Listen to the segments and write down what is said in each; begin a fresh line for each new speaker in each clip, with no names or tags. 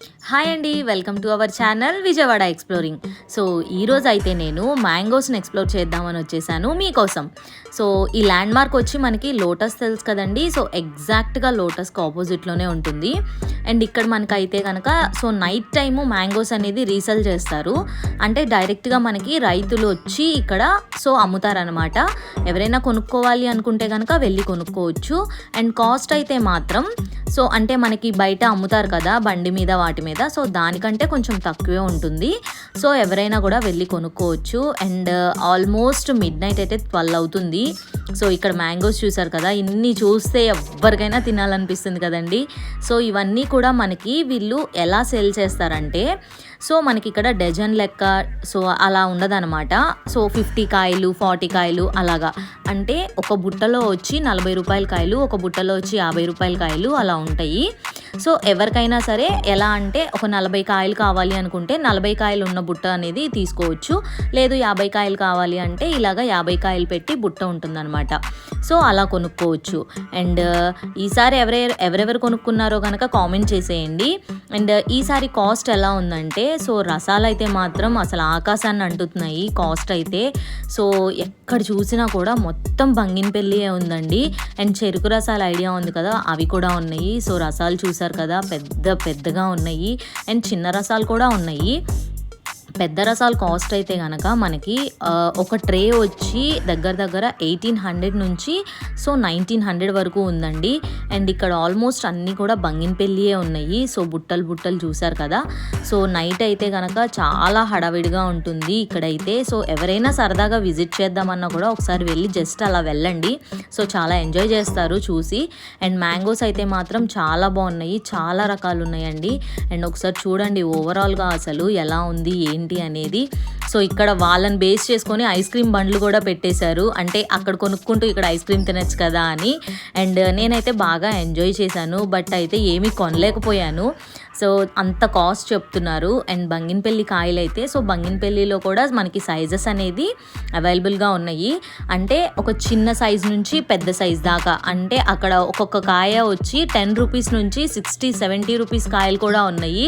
Hi అండి welcome to our channel Vijayawada exploring so ఈరోజు అయితే నేను మ్యాంగోస్ని ఎక్స్ప్లోర్ చేద్దామని వచ్చేసాను మీకోసం సో ఈ ల్యాండ్ మార్క్ వచ్చి మనకి లోటస్ తెలుసు కదండి సో ఎగ్జాక్ట్గా లోటస్కి ఆపోజిట్లోనే ఉంటుంది. అండ్ ఇక్కడ మనకైతే కనుక సో నైట్ టైము మ్యాంగోస్ అనేది రీసెల్ చేస్తారు. అంటే డైరెక్ట్గా మనకి రైతులు వచ్చి ఇక్కడ సో అమ్ముతారనమాట ఎవరైనా కొనుక్కోవాలి అనుకుంటే కనుక వెళ్ళి కొనుక్కోవచ్చు. అండ్ కాస్ట్ అయితే మాత్రం సో అంటే మనకి బయట అమ్ముతారు కదా బండి మీద వాటి మీద. సో దానికంటే కొంచెం తక్కువే ఉంటుంది. సో ఎవరైనా కూడా వెళ్ళి కొనుక్కోవచ్చు. అండ్ ఆల్మోస్ట్ మిడ్ నైట్ అయితే ట్వెల్వ్ అవుతుంది. సో ఇక్కడ మ్యాంగోస్ చూసారు కదా ఇన్ని చూస్తే ఎవరికైనా తినాలనిపిస్తుంది కదండి. సో ఇవన్నీ కూడా మనకి వీళ్ళు ఎలా సేల్ చేస్తారంటే సో మనకి ఇక్కడ డజన్ లెక్క సో అలా ఉండదన్నమాట సో ఫిఫ్టీ కాయలు ఫార్టీ కాయలు అలాగా. అంటే ఒక బుట్టలో వచ్చి నలభై రూపాయల కాయలు ఒక బుట్టలో వచ్చి యాభై రూపాయల కాయలు అలా ఉంటాయి. సో ఎవరికైనా సరే ఎలా అంటే ఒక నలభై కాయలు కావాలి అనుకుంటే నలభై కాయలు ఉన్న బుట్ట అనేది తీసుకోవచ్చు. లేదు యాభై కాయలు కావాలి అంటే ఇలాగ యాభై కాయలు పెట్టి బుట్ట ఉంటుందన్నమాట. సో అలా కొనుక్కోవచ్చు. అండ్ ఈసారి ఎవరె ఎవరెవరు కొనుక్కున్నారో కనుక కామెంట్ చేసేయండి. అండ్ ఈసారి కాస్ట్ ఎలా ఉందంటే సో రసాలు అయితే మాత్రం అసలు ఆకాశాన్ని అంటుతున్నాయి కాస్ట్ అయితే. సో ఎక్కడ చూసినా కూడా మొత్తం బంగినపల్లియే ఉందండి. అండ్ చెరుకు రసాల ఐడియా ఉంది కదా అవి కూడా ఉన్నాయి. సో రసాలు చూసి చూసారు కదా? పెద్ద పెద్దగా ఉన్నాయి. అండ్ చిన్న రసాలు కూడా ఉన్నాయి. పెద్ద రసాలు కాస్ట్ అయితే కనుక మనకి ఒక ట్రే వచ్చి దగ్గర దగ్గర ఎయిటీన్ హండ్రెడ్ నుంచి సో నైన్టీన్ హండ్రెడ్ వరకు ఉందండి. అండ్ ఇక్కడ ఆల్మోస్ట్ అన్నీ కూడా బంగినపెల్లియే ఉన్నాయి. సో బుట్టలు బుట్టలు చూసారు కదా. సో నైట్ అయితే కనుక చాలా హడావిడిగా ఉంటుంది ఇక్కడైతే. సో ఎవరైనా సరదాగా విజిట్ చేద్దామన్నా కూడా ఒకసారి వెళ్ళి జస్ట్ అలా వెళ్ళండి. సో చాలా ఎంజాయ్ చేస్తారు చూసి. అండ్ మ్యాంగోస్ అయితే మాత్రం చాలా బాగున్నాయి. చాలా రకాలు ఉన్నాయండి. అండ్ ఒకసారి చూడండి ఓవరాల్గా అసలు ఎలా ఉంది ఏంటి అనేది. సో ఇక్కడ వాళ్ళని బేస్ చేసుకొని ఐస్ క్రీమ్ బండ్లు కూడా పెట్టేశారు. అంటే అక్కడ కొనుక్కుంటూ ఇక్కడ ఐస్ క్రీమ్ తినచ్చు కదా అని. అండ్ నేనైతే బాగా ఎంజాయ్ చేశాను. బట్ అయితే ఏమీ కొనలేకపోయాను. సో అంత కాస్ట్ చెప్తున్నారు. అండ్ బంగినపల్లి కాయలు అయితే సో బంగినపల్లిలో కూడా మనకి సైజెస్ అనేది అవైలబుల్గా ఉన్నాయి. అంటే ఒక చిన్న సైజ్ నుంచి పెద్ద సైజ్ దాకా. అంటే అక్కడ ఒక్కొక్క కాయ వచ్చి టెన్ రూపీస్ నుంచి సిక్స్టీ సెవెంటీ రూపీస్ కాయలు కూడా ఉన్నాయి.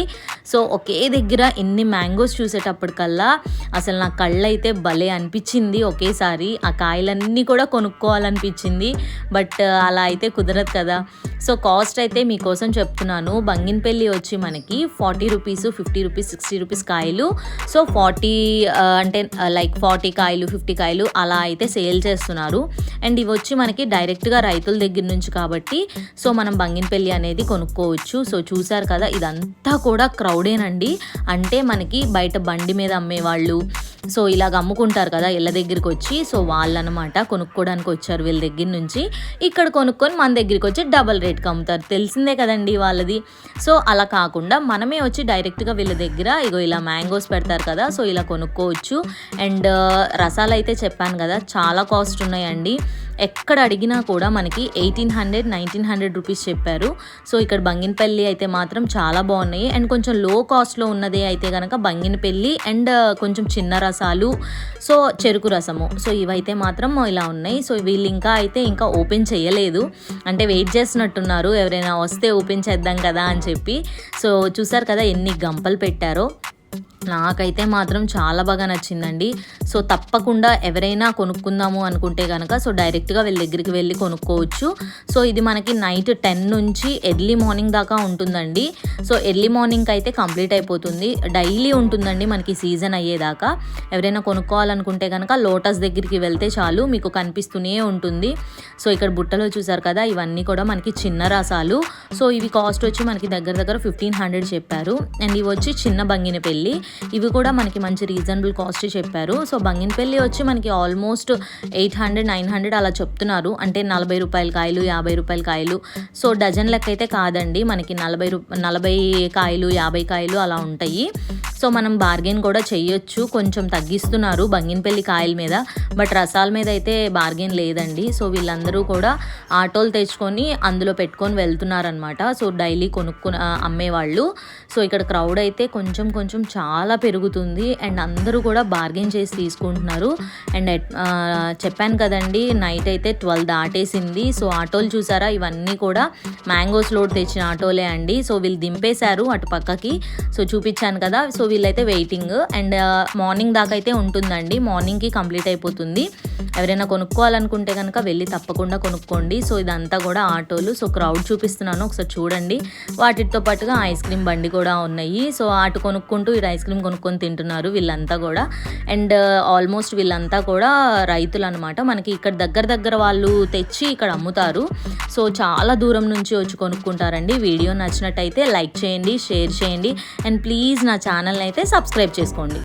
సో ఒకే దగ్గర ఎన్ని మ్యాంగోస్ చూసేటప్పటికల్లా అసలు నా కళ్ళు అయితే భలే అనిపించింది ఒకేసారి. ఆ కాయలన్నీ కూడా కొనుక్కోవాలనిపించింది. బట్ అలా అయితే కుదరదు కదా. సో కాస్ట్ అయితే మీకోసం చెప్తున్నాను. బంగినపల్లి వచ్చి మనకి forty rupees fifty rupees sixty rupees కాయలు. సో ఫార్టీ అంటే లైక్ ఫార్టీ కాయలు ఫిఫ్టీ కాయలు అలా అయితే సేల్ చేస్తున్నారు. అండ్ ఇవి వచ్చి మనకి డైరెక్ట్గా రైతుల దగ్గర నుంచి కాబట్టి సో మనం బంగినపల్లి అనేది కొనుక్కోవచ్చు. సో చూసారు కదా ఇదంతా కూడా క్రౌడేనండి అంటే మనకి బయట బండి మీద అమ్మేవాళ్ళు సో ఇలాగ అమ్ముకుంటారు కదా ఇళ్ళ దగ్గరికి వచ్చి సో వాళ్ళనమాట కొనుక్కోవడానికి వచ్చారు వీళ్ళ దగ్గర నుంచి. ఇక్కడ కొనుక్కొని మన దగ్గరికి వచ్చి డబల్ రేట్కి అమ్ముతారు. తెలిసిందే కదండి వాళ్ళది. సో అలా కాకుండా మనమే వచ్చి డైరెక్ట్గా వీళ్ళ దగ్గర ఇగో ఇలా మ్యాంగోస్ పెడతారు కదా సో ఇలా కొనుక్కోవచ్చు. అండ్ రసాలు అయితే చెప్పాను కదా చాలా కాస్ట్ ఉన్నాయండి. ఎక్కడ అడిగినా కూడా మనకి eighteen hundred nineteen hundred rupees చెప్పారు. సో ఇక్కడ బంగినపల్లి అయితే మాత్రం చాలా బాగున్నాయి. అండ్ కొంచెం లో కాస్ట్లో ఉన్నదే అయితే కనుక బంగినపల్లి అండ్ కొంచెం చిన్న రసాలు సో చెరుకు రసము. సో ఇవైతే మాత్రం ఇలా ఉన్నాయి. సో వీళ్ళు ఇంకా అయితే ఇంకా ఓపెన్ చేయలేదు. అంటే వెయిట్ చేస్తున్నట్టున్నారు. ఎవరైనా వస్తే ఓపెన్ చేద్దాం కదా అని చెప్పి. సో చూసారు కదా ఎన్ని గంపలు పెట్టారో. నాకైతే మాత్రం చాలా బాగా నచ్చిందండి. సో తప్పకుండా ఎవరైనా కొనుక్కుందాము అనుకుంటే కనుక సో డైరెక్ట్గా వీళ్ళ దగ్గరికి వెళ్ళి కొనుక్కోవచ్చు. సో ఇది మనకి నైట్ టెన్ నుంచి ఎర్లీ మార్నింగ్ దాకా ఉంటుందండి. సో ఎర్లీ మార్నింగ్ అయితే కంప్లీట్ అయిపోతుంది. డైలీ ఉంటుందండి మనకి సీజన్ అయ్యేదాకా. ఎవరైనా కొనుక్కోవాలనుకుంటే కనుక లోటస్ దగ్గరికి వెళ్తే చాలు మీకు కనిపిస్తూనే ఉంటుంది. సో ఇక్కడ బుట్టలో చూసారు కదా ఇవన్నీ కూడా మనకి చిన్న రసాలు. సో ఇవి కాస్ట్ వచ్చి మనకి దగ్గర దగ్గర ఫిఫ్టీన్ హండ్రెడ్ చెప్పారు. అండ్ ఇవి వచ్చి చిన్న బంగిన పెళ్ళి ఇవి కూడా మనకి మంచి రీజనబుల్ కాస్ట్ చెప్పారు. సో బంగినపల్లి వచ్చి మనకి almost eight hundred nine hundred అలా చెప్తున్నారు. అంటే నలభై రూపాయల కాయలు యాభై రూపాయల కాయలు. సో డజన్ లెక్క అయితే కాదండి. మనకి నలభై రూ నలభై కాయలు యాభై కాయలు అలా ఉంటాయి. సో మనం బార్గెన్ కూడా చేయొచ్చు. కొంచెం తగ్గిస్తున్నారు బంగినపల్లి కాయల మీద. బట్ రసాల మీద అయితే బార్గెన్ లేదండి. సో వీళ్ళందరూ కూడా ఆటోలు తెచ్చుకొని అందులో పెట్టుకొని వెళ్తున్నారనమాట సో డైలీ కొనుక్కున్న అమ్మేవాళ్ళు. సో ఇక్కడ క్రౌడ్ అయితే కొంచెం కొంచెం చాలా చాలా పెరుగుతుంది అండ్ అందరూ కూడా బార్గెన్ చేసి తీసుకుంటున్నారు. అండ్ చెప్పాను కదండి నైట్ అయితే ట్వెల్వ్ దాటేసింది. సో ఆటోలు చూసారా? ఇవన్నీ కూడా మ్యాంగోస్ లోడ్ తెచ్చిన ఆటోలే అండి. సో వీళ్ళు దింపేశారు అటు పక్కకి. సో చూపించాను కదా. సో వీళ్ళైతే వెయిటింగ్. అండ్ మార్నింగ్ దాకా అయితే ఉంటుందండి. మార్నింగ్కి కంప్లీట్ అయిపోతుంది. ఎవరైనా కొనుక్కోవాలనుకుంటే కనుక వెళ్ళి తప్పకుండా కొనుక్కోండి. సో ఇదంతా కూడా ఆటోలు. సో క్రౌడ్ చూపిస్తున్నాను. ఒకసారి చూడండి. వాటితో పాటుగా ఐస్ క్రీమ్ బండి కూడా ఉన్నాయి. సో అటు కొనుక్కుంటూ ఇటు ఐస్ క్రీమ్ కొనుక్కొని తింటున్నారు వీళ్ళంతా కూడా. అండ్ ఆల్మోస్ట్ వీళ్ళంతా కూడా రైతులు అనమాట మనకి ఇక్కడ దగ్గర దగ్గర వాళ్ళు తెచ్చి ఇక్కడ అమ్ముతారు. సో చాలా దూరం నుంచి వచ్చి కొనుక్కుంటారండి. వీడియో నచ్చినట్టయితే లైక్ చేయండి షేర్ చేయండి. అండ్ ప్లీజ్ నా ఛానల్ అయితే సబ్స్క్రైబ్ చేసుకోండి.